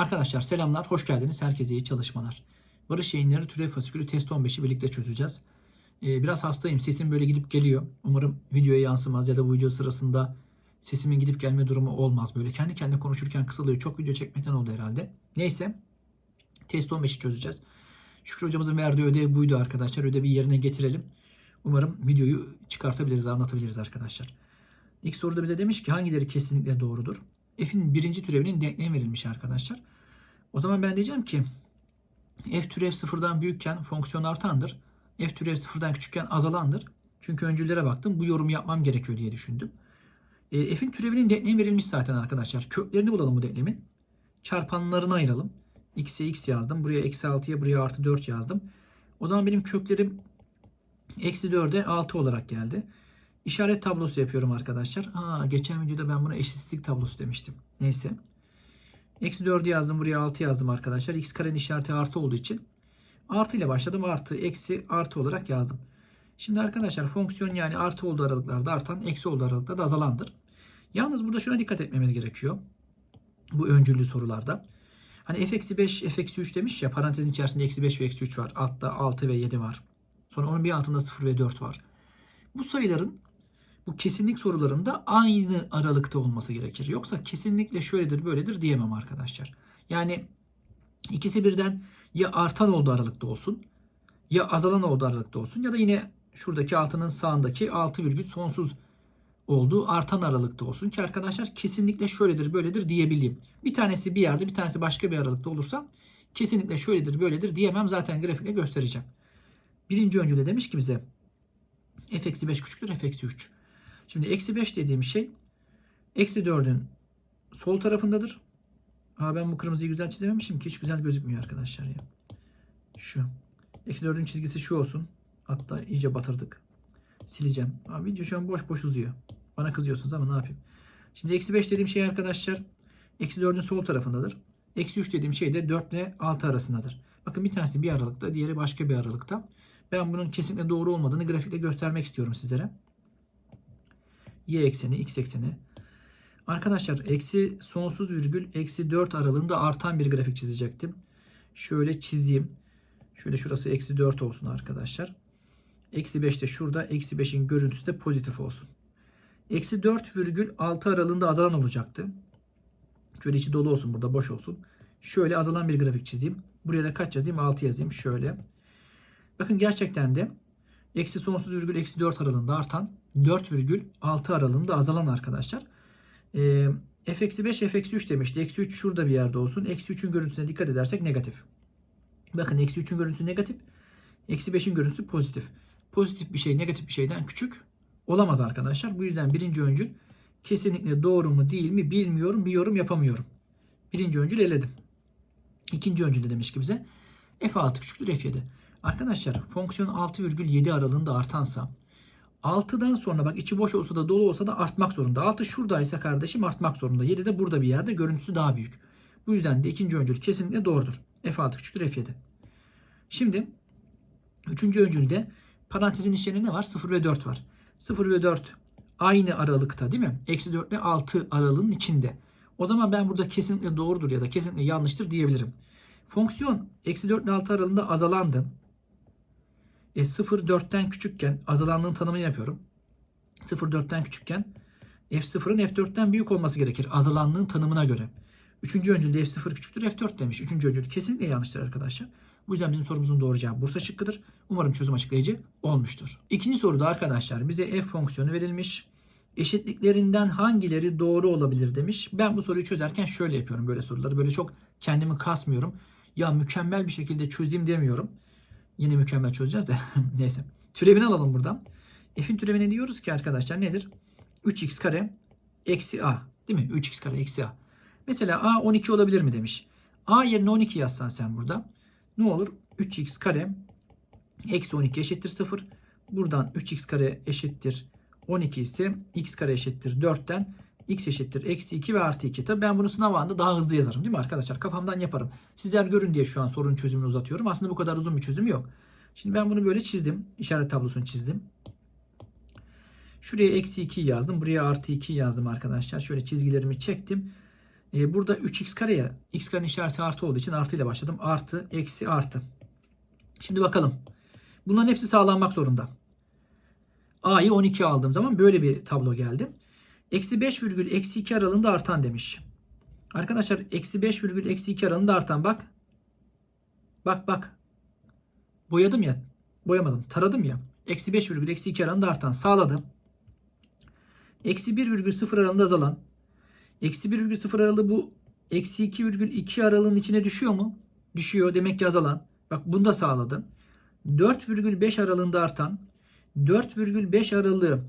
Arkadaşlar selamlar, hoş geldiniz. Herkese iyi çalışmalar. Barış yayınları türev fasikülü test 15'i birlikte çözeceğiz. Ee, biraz hastayım, sesim böyle gidip geliyor. Umarım videoya yansımaz ya da bu video sırasında sesimin gidip gelme durumu olmaz. Böyle kendi kendine konuşurken kısalıyor. Çok video çekmekten oldu herhalde. Neyse, test 15'i çözeceğiz. Şükrü hocamızın verdiği ödev buydu arkadaşlar. Ödevi yerine getirelim. Umarım videoyu çıkartabiliriz, anlatabiliriz arkadaşlar. İlk soruda bize demiş ki hangileri kesinlikle doğrudur? F'in birinci türevinin denklemi verilmiş arkadaşlar. O zaman ben diyeceğim ki f türev sıfırdan büyükken fonksiyon artandır. F türev sıfırdan küçükken azalandır. Çünkü öncüllere baktım. Bu yorumu yapmam gerekiyor diye düşündüm. E, F'in türevinin denklemi verilmiş zaten arkadaşlar. Köklerini bulalım bu denklemin. Çarpanlarını ayıralım. X'e X yazdım. Buraya eksi 6'ya buraya artı 4 yazdım. O zaman benim köklerim eksi 4'e 6 olarak geldi. İşaret tablosu yapıyorum arkadaşlar. Aa, geçen videoda ben buna eşitsizlik tablosu demiştim. Neyse. Eksi 4'ü yazdım. Buraya 6 yazdım arkadaşlar. X karenin işareti artı olduğu için artı ile başladım. Artı, eksi, artı olarak yazdım. Şimdi arkadaşlar fonksiyon yani artı olduğu aralıklarda artan, eksi olduğu aralıklarda azalandır. Yalnız burada şuna dikkat etmemiz gerekiyor. Bu öncüllü sorularda. Hani f eksi 5, f eksi 3 demiş ya parantezin içerisinde eksi 5 ve eksi 3 var. Altta 6 ve 7 var. Sonra onun bir altında 0 ve 4 var. Bu sayıların bu kesinlik sorularında aynı aralıkta olması gerekir. Yoksa kesinlikle şöyledir böyledir diyemem arkadaşlar. Yani ikisi birden ya artan olduğu aralıkta olsun ya azalan olduğu aralıkta olsun ya da yine şuradaki altının sağındaki 6 virgül sonsuz olduğu artan aralıkta olsun ki arkadaşlar kesinlikle şöyledir böyledir diyebileyim. Bir tanesi bir yerde bir tanesi başka bir aralıkta olursa kesinlikle şöyledir böyledir diyemem zaten grafikle göstereceğim. Birinci öncüde demiş ki bize f eksi 5 küçüktür f eksi 3. Şimdi eksi 5 dediğim şey eksi 4'ün sol tarafındadır. Aa, ben bu kırmızıyı güzel çizememişim ki hiç güzel gözükmüyor arkadaşlar ya. Şu. Eksi 4'ün çizgisi şu olsun. Hatta iyice batırdık. Sileceğim. Abi video şu an boş boş uzuyor. Bana kızıyorsunuz ama ne yapayım. Şimdi eksi 5 dediğim şey arkadaşlar eksi 4'ün sol tarafındadır. Eksi 3 dediğim şey de 4 ile 6 arasındadır. Bakın bir tanesi bir aralıkta diğeri başka bir aralıkta. Ben bunun kesinlikle doğru olmadığını grafikle göstermek istiyorum sizlere y ekseni, x ekseni. Arkadaşlar eksi sonsuz virgül eksi 4 aralığında artan bir grafik çizecektim. Şöyle çizeyim. Şöyle şurası eksi 4 olsun arkadaşlar. Eksi 5 de şurada. Eksi 5'in görüntüsü de pozitif olsun. Eksi 4 virgül 6 aralığında azalan olacaktı. Şöyle içi dolu olsun burada boş olsun. Şöyle azalan bir grafik çizeyim. Buraya da kaç yazayım? 6 yazayım. Şöyle. Bakın gerçekten de eksi sonsuz virgül eksi 4 aralığında artan 4,6 aralığında azalan arkadaşlar. E, f eksi 5 f eksi 3 demişti. Eksi 3 şurada bir yerde olsun. Eksi 3'ün görüntüsüne dikkat edersek negatif. Bakın eksi 3'ün görüntüsü negatif. Eksi 5'in görüntüsü pozitif. Pozitif bir şey negatif bir şeyden küçük olamaz arkadaşlar. Bu yüzden birinci öncül kesinlikle doğru mu değil mi bilmiyorum. Bir yorum yapamıyorum. Birinci öncül eledim. İkinci öncül de demiş ki bize f6 küçüktür f7. Arkadaşlar fonksiyon 6,7 aralığında artansa 6'dan sonra bak içi boş olsa da dolu olsa da artmak zorunda. 6 şuradaysa kardeşim artmak zorunda. 7 de burada bir yerde görüntüsü daha büyük. Bu yüzden de ikinci öncül kesinlikle doğrudur. F6 küçüktür F7. Şimdi üçüncü öncülde parantezin içlerinde ne var? 0 ve 4 var. 0 ve 4 aynı aralıkta değil mi? Eksi 4 ile 6 aralığın içinde. O zaman ben burada kesinlikle doğrudur ya da kesinlikle yanlıştır diyebilirim. Fonksiyon eksi 4 ile 6 aralığında azalandı. E, 0 4'ten küçükken azalanlığın tanımını yapıyorum. 0 4'ten küçükken F0'ın F4'ten büyük olması gerekir azalanlığın tanımına göre. Üçüncü öncülde F0 küçüktür F4 demiş. Üçüncü öncül kesinlikle yanlıştır arkadaşlar. Bu yüzden bizim sorumuzun doğru cevabı Bursa şıkkıdır. Umarım çözüm açıklayıcı olmuştur. İkinci soruda arkadaşlar bize f fonksiyonu verilmiş. Eşitliklerinden hangileri doğru olabilir demiş. Ben bu soruyu çözerken şöyle yapıyorum böyle soruları. Böyle çok kendimi kasmıyorum. Ya mükemmel bir şekilde çözeyim demiyorum. Yine mükemmel çözeceğiz de. Neyse. Türevini alalım buradan. F'in türevine diyoruz ki arkadaşlar nedir? 3x kare eksi a. Değil mi? 3x kare eksi a. Mesela a 12 olabilir mi demiş. a yerine 12 yazsan sen burada. Ne olur? 3x kare eksi 12 eşittir 0. Buradan 3x kare eşittir 12 ise x kare eşittir 4'ten x eşittir eksi 2 ve artı 2. Tabi ben bunu sınav anında daha hızlı yazarım değil mi arkadaşlar? Kafamdan yaparım. Sizler görün diye şu an sorunun çözümünü uzatıyorum. Aslında bu kadar uzun bir çözüm yok. Şimdi ben bunu böyle çizdim. İşaret tablosunu çizdim. Şuraya eksi 2 yazdım. Buraya artı 2 yazdım arkadaşlar. Şöyle çizgilerimi çektim. E, burada 3x kare ya. X karenin işareti artı olduğu için artı ile başladım. Artı, eksi, artı. Şimdi bakalım. Bunların hepsi sağlanmak zorunda. A'yı 12 aldığım zaman böyle bir tablo geldi. Eksi 5 virgül eksi 2 aralığında artan demiş. Arkadaşlar eksi 5 virgül eksi 2 aralığında artan bak. Bak bak. Boyadım ya. Boyamadım. Taradım ya. Eksi 5 virgül eksi 2 aralığında artan sağladım. Eksi 1 virgül 0 aralığında azalan. Eksi 1 virgül 0 aralığı bu eksi 2 virgül 2 aralığın içine düşüyor mu? Düşüyor. Demek ki azalan. Bak bunu da sağladım. 4,5 aralığında artan 4,5 aralığı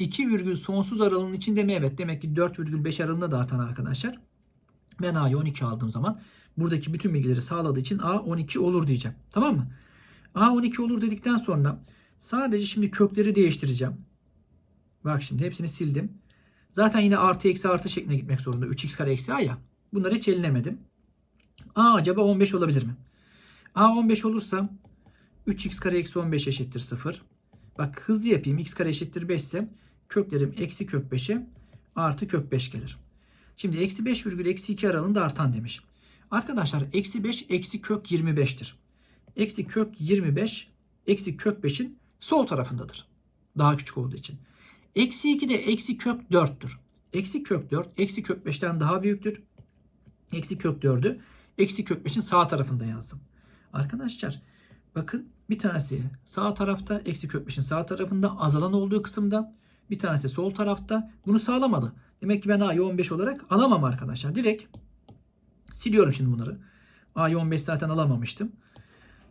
2 virgül sonsuz aralığın içinde mi? Evet. Demek ki 4,5 aralığında da artan arkadaşlar. Ben A'yı 12 aldığım zaman buradaki bütün bilgileri sağladığı için A 12 olur diyeceğim. Tamam mı? A 12 olur dedikten sonra sadece şimdi kökleri değiştireceğim. Bak şimdi hepsini sildim. Zaten yine artı eksi artı şeklinde gitmek zorunda. 3x kare eksi a ya. Bunları hiç ellemedim. A acaba 15 olabilir mi? A 15 olursa 3x kare eksi 15 eşittir 0. Bak hızlı yapayım. x kare eşittir 5 ise köklerim eksi kök 5'e artı kök 5 gelir. Şimdi eksi 5 virgül eksi 2 aralığında artan demiş. Arkadaşlar eksi 5 eksi kök 25'tir. Eksi kök 25 eksi kök 5'in sol tarafındadır. Daha küçük olduğu için. Eksi 2 de eksi kök 4'tür. Eksi kök 4 eksi kök 5'ten daha büyüktür. Eksi kök 4'ü eksi kök 5'in sağ tarafında yazdım. Arkadaşlar bakın bir tanesi sağ tarafta eksi kök 5'in sağ tarafında azalan olduğu kısımda bir tanesi sol tarafta bunu sağlamadı. Demek ki ben A'yı 15 olarak alamam arkadaşlar. Direkt siliyorum şimdi bunları. A'yı 15 zaten alamamıştım.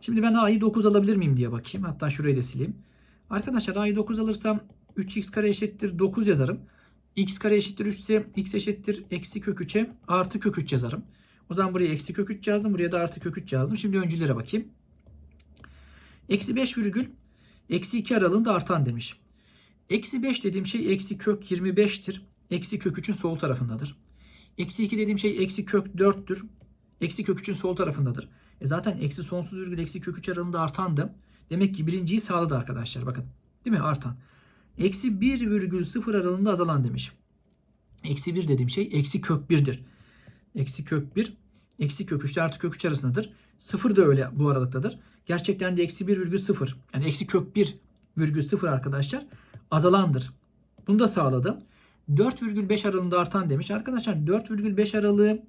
Şimdi ben A'yı 9 alabilir miyim diye bakayım. Hatta şurayı da sileyim. Arkadaşlar A'yı 9 alırsam 3x kare eşittir 9 yazarım. x kare eşittir 3 ise x eşittir eksi kök 3'e artı kök 3 yazarım. O zaman buraya eksi kök 3 yazdım. Buraya da artı kök 3 yazdım. Şimdi öncülere bakayım. Eksi 5 virgül eksi 2 aralığında artan demiş. Eksi 5 dediğim şey eksi kök 25'tir. Eksi kök 3'ün sol tarafındadır. Eksi 2 dediğim şey eksi kök 4'tür. Eksi kök 3'ün sol tarafındadır. E zaten eksi sonsuz virgül eksi kök 3 aralığında artandı. Demek ki birinciyi sağladı arkadaşlar. Bakın. Değil mi? Artan. Eksi 1,0 aralığında azalan demiş. Eksi 1 dediğim şey eksi kök 1'dir. Eksi kök 1 eksi kök 3 artı kök 3 arasındadır. 0 da öyle bu aralıktadır. Gerçekten de eksi 1,0 yani eksi kök 1,0 arkadaşlar azalandır. Bunu da sağladım. 4,5 aralığında artan demiş. Arkadaşlar 4,5 aralığı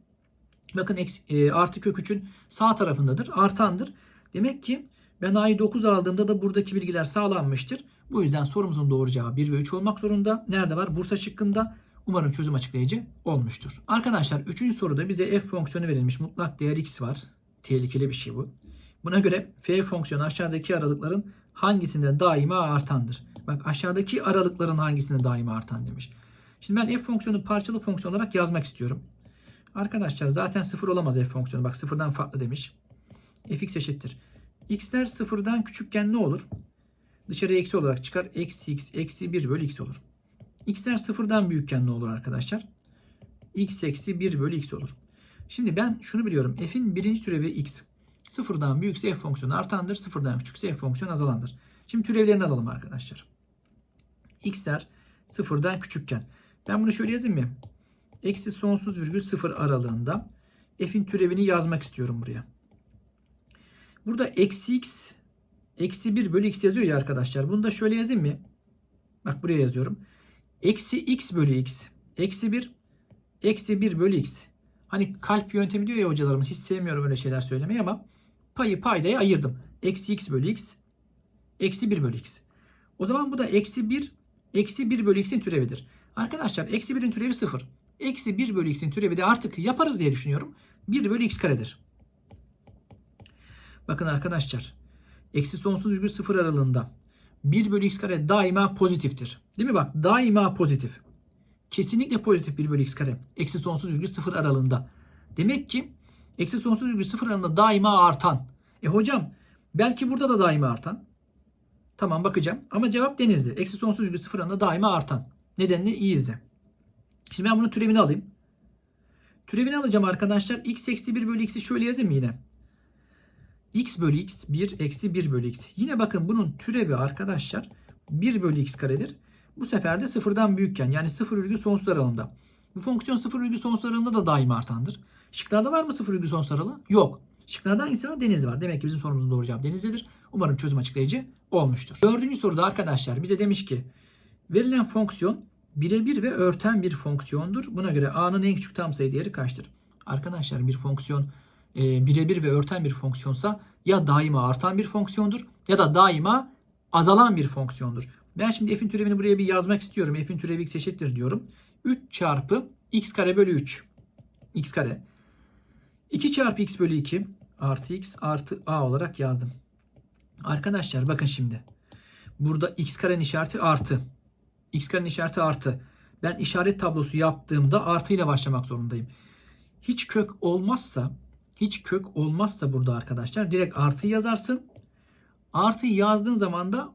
bakın e, artı kök 3'ün sağ tarafındadır. Artandır. Demek ki ben A'yı 9 aldığımda da buradaki bilgiler sağlanmıştır. Bu yüzden sorumuzun doğru cevabı 1 ve 3 olmak zorunda. Nerede var? Bursa şıkkında. Umarım çözüm açıklayıcı olmuştur. Arkadaşlar 3. soruda bize f fonksiyonu verilmiş. Mutlak değer x var. Tehlikeli bir şey bu. Buna göre f fonksiyonu aşağıdaki aralıkların hangisinde daima artandır? Bak aşağıdaki aralıkların hangisinde daima artan demiş. Şimdi ben f fonksiyonu parçalı fonksiyon olarak yazmak istiyorum. Arkadaşlar zaten sıfır olamaz f fonksiyonu. Bak sıfırdan farklı demiş. fx eşittir. x'ler sıfırdan küçükken ne olur? Dışarıya eksi olarak çıkar. Eksi x eksi 1 bölü x olur. x'ler sıfırdan büyükken ne olur arkadaşlar? x eksi 1 bölü x olur. Şimdi ben şunu biliyorum. f'in birinci türevi x. Sıfırdan büyükse f fonksiyonu artandır. Sıfırdan küçükse f fonksiyonu azalandır. Şimdi türevlerini alalım arkadaşlar. X'ler sıfırdan küçükken. Ben bunu şöyle yazayım mı? Eksi sonsuz virgül sıfır aralığında f'in türevini yazmak istiyorum buraya. Burada eksi x eksi 1 bölü x yazıyor ya arkadaşlar. Bunu da şöyle yazayım mı? Bak buraya yazıyorum. Eksi x bölü x. Eksi 1. Eksi 1 bölü x. Hani kalp yöntemi diyor ya hocalarımız. Hiç sevmiyorum öyle şeyler söylemeyi ama payı paydaya ayırdım. Eksi x bölü x. Eksi 1 bölü x. O zaman bu da eksi 1. Eksi 1 bölü x'in türevidir. Arkadaşlar eksi 1'in türevi 0. Eksi 1 bölü x'in türevi de artık yaparız diye düşünüyorum. 1 bölü x karedir. Bakın arkadaşlar. Eksi sonsuz virgül sıfır aralığında 1 bölü x kare daima pozitiftir. Değil mi bak daima pozitif. Kesinlikle pozitif 1 bölü x kare. Eksi sonsuz virgül sıfır aralığında. Demek ki eksi sonsuz virgül sıfır aralığında daima artan. E hocam belki burada da daima artan. Tamam bakacağım. Ama cevap denizli. Eksi sonsuz virgül sıfır aralığında daima artan. Nedenini iyi izle. Şimdi ben bunun türevini alayım. Türevini alacağım arkadaşlar. x eksi 1 bölü x'i şöyle yazayım yine x bölü x 1 eksi 1 bölü x. Yine bakın bunun türevi arkadaşlar 1 bölü x karedir. Bu sefer de sıfırdan büyükken yani 0 virgül sonsuz aralığında. Bu fonksiyon sıfır virgül sonsuz aralığında da daima artandır. Şıklarda var mı sıfır virgül sonsuz aralığı? Yok. Şıklarda hangisi var? Deniz var. Demek ki bizim sorumuzun doğru cevabı denizlidir. Umarım çözüm açıklayıcı olmuştur. Dördüncü soruda arkadaşlar bize demiş ki verilen fonksiyon birebir ve örten bir fonksiyondur. Buna göre a'nın en küçük tam sayı değeri kaçtır? Arkadaşlar bir fonksiyon e, birebir ve örten bir fonksiyonsa ya daima artan bir fonksiyondur ya da daima azalan bir fonksiyondur. Ben şimdi f'in türevini buraya bir yazmak istiyorum. f'in türevi x eşittir diyorum. 3 çarpı x kare bölü 3. x kare. 2 çarpı x bölü 2 artı x artı a olarak yazdım. Arkadaşlar bakın şimdi. Burada x karenin işareti artı. x karenin işareti artı. Ben işaret tablosu yaptığımda artı ile başlamak zorundayım. Hiç kök olmazsa hiç kök olmazsa burada arkadaşlar direkt artı yazarsın. Artı yazdığın zaman da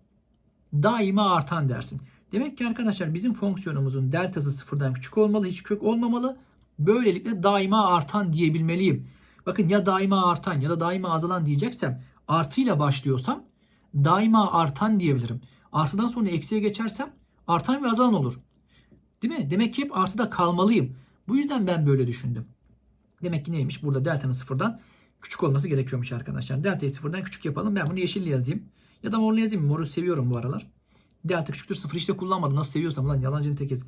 daima artan dersin. Demek ki arkadaşlar bizim fonksiyonumuzun deltası sıfırdan küçük olmalı, hiç kök olmamalı. Böylelikle daima artan diyebilmeliyim. Bakın ya daima artan ya da daima azalan diyeceksem artıyla başlıyorsam daima artan diyebilirim. Artıdan sonra eksiye geçersem artan ve azalan olur. Değil mi? Demek ki hep artıda kalmalıyım. Bu yüzden ben böyle düşündüm. Demek ki neymiş? Burada delta'nın sıfırdan küçük olması gerekiyormuş arkadaşlar. Delta'yı sıfırdan küçük yapalım. Ben bunu yeşille yazayım. Ya da morla yazayım. Moru seviyorum bu aralar. Delta küçüktür sıfır. Hiç de kullanmadım. Nasıl seviyorsam lan yalancının tekiz.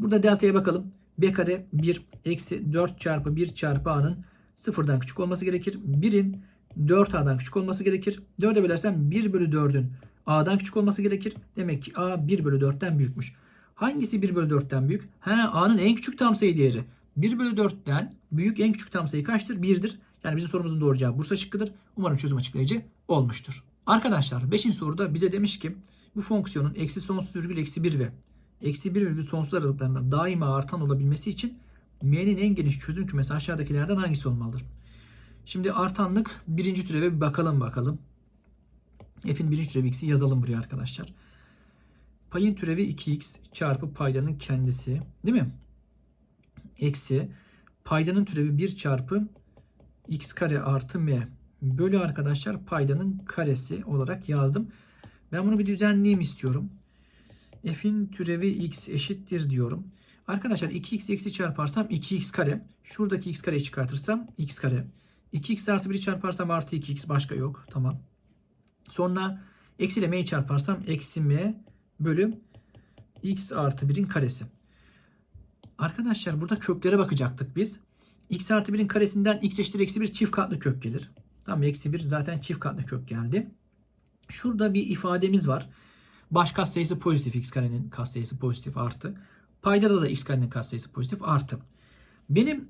Burada delta'ya bakalım. B kare 1 eksi 4 çarpı 1 çarpı a'nın sıfırdan küçük olması gerekir. 1'in 4a'dan küçük olması gerekir. 4'e bölersem 1 bölü 4'ün a'dan küçük olması gerekir. Demek ki a 1 bölü 4'ten büyükmüş. Hangisi 1 bölü 4'ten büyük? He a'nın en küçük tam sayı değeri. 1 bölü 4'ten büyük en küçük tam sayı kaçtır? 1'dir. Yani bizim sorumuzun doğru cevabı Bursa şıkkıdır. Umarım çözüm açıklayıcı olmuştur. Arkadaşlar 5. soruda bize demiş ki bu fonksiyonun eksi sonsuz virgül eksi 1 ve eksi 1 virgül sonsuz aralıklarında daima artan olabilmesi için m'nin en geniş çözüm kümesi aşağıdakilerden hangisi olmalıdır? Şimdi artanlık birinci türeve bir bakalım bakalım. F'in birinci türevi x'i yazalım buraya arkadaşlar. Payın türevi 2x çarpı paydanın kendisi değil mi? Eksi paydanın türevi 1 çarpı x kare artı m bölü arkadaşlar paydanın karesi olarak yazdım. Ben bunu bir düzenleyeyim istiyorum. F'in türevi x eşittir diyorum. Arkadaşlar 2x eksi çarparsam 2x kare. Şuradaki x kareyi çıkartırsam x kare. 2x artı 1'i çarparsam artı 2x başka yok. Tamam. Sonra eksi ile m'yi çarparsam eksi m bölü x artı 1'in karesi. Arkadaşlar burada köklere bakacaktık biz. x artı 1'in karesinden x eşittir eksi 1 çift katlı kök gelir. Tamam eksi 1 zaten çift katlı kök geldi. Şurada bir ifademiz var. Baş katsayısı pozitif x karenin katsayısı pozitif artı. Paydada da x karenin katsayısı pozitif artı. Benim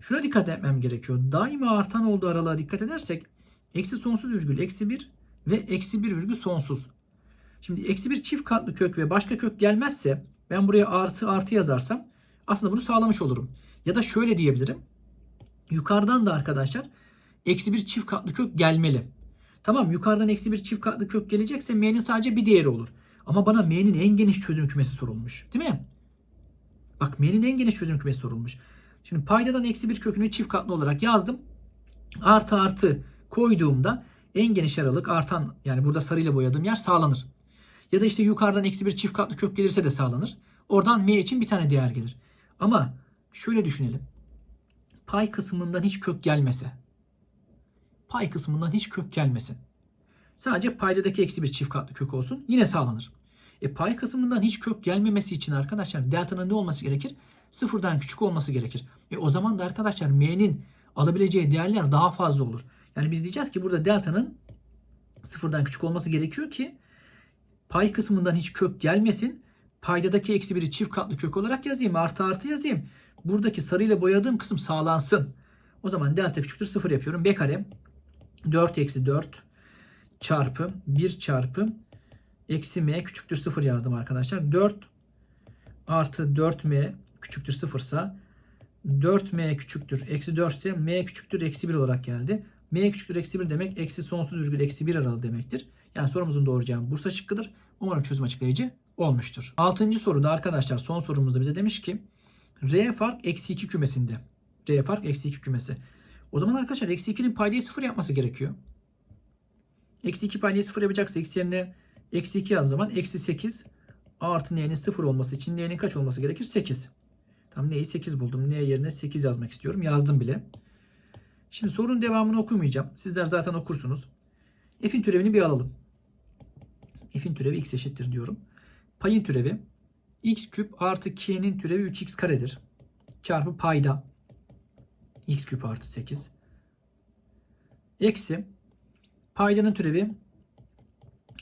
şuna dikkat etmem gerekiyor. Daima artan olduğu aralığa dikkat edersek eksi sonsuz virgül eksi 1 ve eksi 1 virgül sonsuz. Şimdi eksi 1 çift katlı kök ve başka kök gelmezse ben buraya artı artı yazarsam aslında bunu sağlamış olurum. Ya da şöyle diyebilirim. Yukarıdan da arkadaşlar eksi 1 çift katlı kök gelmeli. Tamam yukarıdan eksi 1 çift katlı kök gelecekse m'nin sadece bir değeri olur. Ama bana m'nin en geniş çözüm kümesi sorulmuş. Değil mi? Bak m'nin en geniş çözüm kümesi sorulmuş. Şimdi paydadan eksi 1 kökünü çift katlı olarak yazdım. Artı artı koyduğumda en geniş aralık artan yani burada sarıyla boyadığım yer sağlanır. Ya da işte yukarıdan eksi 1 çift katlı kök gelirse de sağlanır. Oradan m için bir tane değer gelir. Ama şöyle düşünelim. Pay kısmından hiç kök gelmese. Pay kısmından hiç kök gelmesin. Sadece paydadaki eksi bir çift katlı kök olsun. Yine sağlanır. E pay kısmından hiç kök gelmemesi için arkadaşlar delta'nın ne olması gerekir? Sıfırdan küçük olması gerekir. E o zaman da arkadaşlar m'nin alabileceği değerler daha fazla olur. Yani biz diyeceğiz ki burada delta'nın sıfırdan küçük olması gerekiyor ki pay kısmından hiç kök gelmesin. Paydadaki eksi biri çift katlı kök olarak yazayım. Artı artı yazayım. Buradaki sarıyla boyadığım kısım sağlansın. O zaman delta küçüktür sıfır yapıyorum. B kare 4 eksi 4 çarpı 1 çarpı eksi m küçüktür 0 yazdım arkadaşlar. 4 artı 4m küçüktür 0 ise 4m küçüktür eksi 4 ise m küçüktür eksi 1 olarak geldi. m küçüktür eksi 1 demek eksi sonsuz virgül eksi 1 aralığı demektir. Yani sorumuzun doğru cevabı Bursa şıkkıdır. Umarım çözüm açıklayıcı olmuştur. Altıncı soruda arkadaşlar son sorumuzda bize demiş ki R fark eksi 2 kümesinde. R fark eksi 2 kümesi. O zaman arkadaşlar eksi 2'nin paydayı 0 yapması gerekiyor. Eksi 2 paydayı 0 yapacaksa eksi yerine eksi 2 yaz zaman eksi 8 artı n'nin 0 olması için n'nin kaç olması gerekir? 8. Tam neyi 8 buldum. N yerine 8 yazmak istiyorum. Yazdım bile. Şimdi sorunun devamını okumayacağım. Sizler zaten okursunuz. F'in türevini bir alalım. F'in türevi x eşittir diyorum. Payın türevi x küp artı k'nin türevi 3x karedir. Çarpı payda x küp artı 8. Eksi paydanın türevi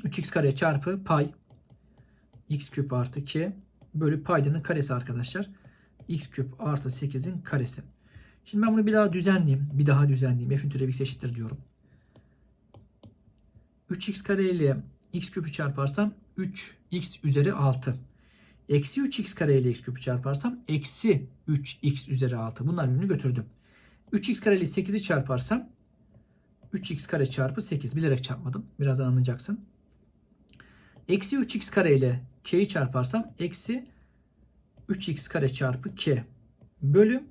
3x kare çarpı pay x küp artı k bölü paydanın karesi arkadaşlar. X küp artı 8'in karesi. Şimdi ben bunu bir daha düzenleyeyim. Bir daha düzenleyeyim. F'in türevi x eşittir diyorum. 3x kare ile x küpü çarparsam 3x üzeri 6. Eksi 3x kare ile x küpü çarparsam eksi 3x üzeri 6. Bunlar birbirini götürdüm. 3x kare ile 8'i çarparsam 3x kare çarpı 8. Bilerek çarpmadım. Birazdan anlayacaksın. Eksi 3x kare ile k'yi çarparsam eksi 3x kare çarpı k bölü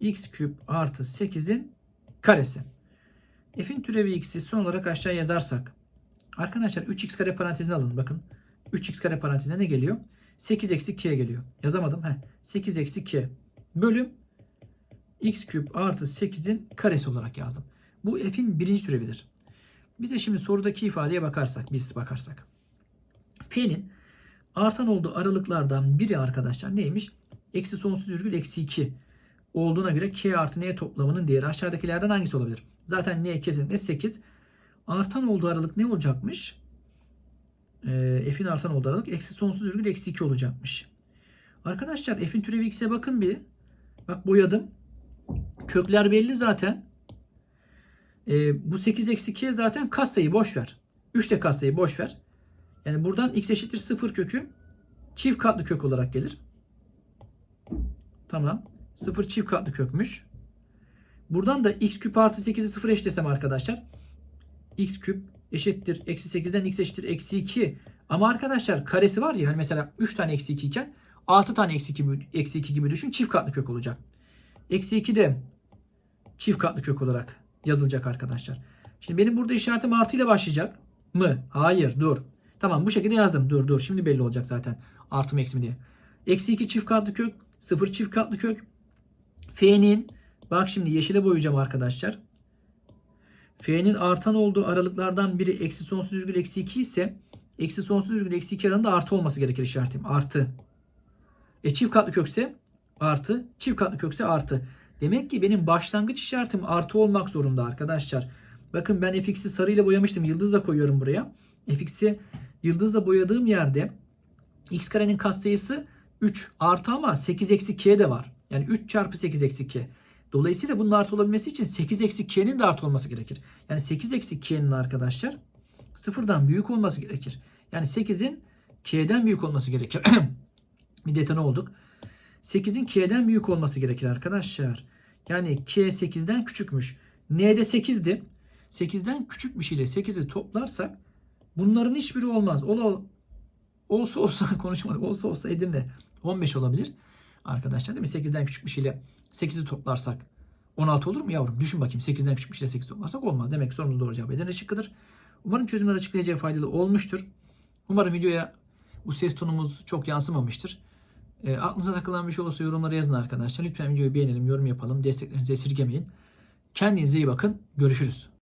x küp artı 8'in karesi. F'in türevi x'i son olarak aşağı yazarsak. Arkadaşlar 3x kare parantezine alın. Bakın 3x kare parantezine ne geliyor? 8 eksi k geliyor. Yazamadım. Heh. 8 eksi k bölü x küp artı 8'in karesi olarak yazdım. Bu f'in birinci türevidir. Bize şimdi sorudaki ifadeye bakarsak, biz bakarsak. F'nin artan olduğu aralıklardan biri arkadaşlar neymiş? Eksi sonsuz virgül eksi 2 olduğuna göre k artı n toplamının değeri aşağıdakilerden hangisi olabilir? Zaten n kesinlikle 8. Artan olduğu aralık ne olacakmış? Ee, f'in artan olduğu aralık eksi sonsuz virgül eksi 2 olacakmış. Arkadaşlar f'in türevi x'e bakın bir. Bak boyadım. Kökler belli zaten. Ee, bu 8 eksi 2'ye zaten katsayı boş ver. 3 de katsayı boş ver. Yani buradan x eşittir 0 kökü çift katlı kök olarak gelir. Tamam. 0 çift katlı kökmüş. Buradan da x küp artı 8'i 0 eşitlesem arkadaşlar. x küp eşittir eksi 8'den x eşittir eksi 2. Ama arkadaşlar karesi var ya hani mesela 3 tane eksi 2 iken 6 tane eksi 2, eksi 2 gibi düşün çift katlı kök olacak. Eksi 2 de çift katlı kök olarak yazılacak arkadaşlar. Şimdi benim burada işaretim artı ile başlayacak mı? Hayır dur. Tamam bu şekilde yazdım. Dur dur şimdi belli olacak zaten. Artı mı eksi mi diye. Eksi 2 çift katlı kök. 0 çift katlı kök. F'nin bak şimdi yeşile boyayacağım arkadaşlar. F'nin artan olduğu aralıklardan biri eksi sonsuz virgül eksi 2 ise eksi sonsuz virgül eksi 2 arasında artı olması gerekir işaretim. Artı. E çift katlı kökse artı. Çift katlı kökse artı. Demek ki benim başlangıç işaretim artı olmak zorunda arkadaşlar. Bakın ben fx'i sarıyla boyamıştım. Yıldızla koyuyorum buraya. fx'i yıldızla boyadığım yerde x karenin katsayısı 3 artı ama 8 eksi k de var. Yani 3 çarpı 8 eksi k. Dolayısıyla bunun artı olabilmesi için 8 eksi k'nin de artı olması gerekir. Yani 8 eksi k'nin arkadaşlar sıfırdan büyük olması gerekir. Yani 8'in k'den büyük olması gerekir. bir detone olduk. 8'in k'den büyük olması gerekir arkadaşlar. Yani k 8'den küçükmüş. n de 8'di. 8'den küçük bir şeyle 8'i toplarsak bunların hiçbiri olmaz. Ola, olsa olsa konuşmadık. Olsa olsa Edirne 15 olabilir. Arkadaşlar değil mi? 8'den küçük bir şeyle 8'i toplarsak 16 olur mu yavrum? Düşün bakayım 8'den küçük bir şeyle 8 toplarsak olmaz. Demek ki sorumuz doğru cevap Edirne şıkkıdır. Umarım çözümler açıklayacağı faydalı olmuştur. Umarım videoya bu ses tonumuz çok yansımamıştır. E, aklınıza takılan bir şey olursa yorumlara yazın arkadaşlar. Lütfen videoyu beğenelim, yorum yapalım. Desteklerinizi esirgemeyin. Kendinize iyi bakın. Görüşürüz.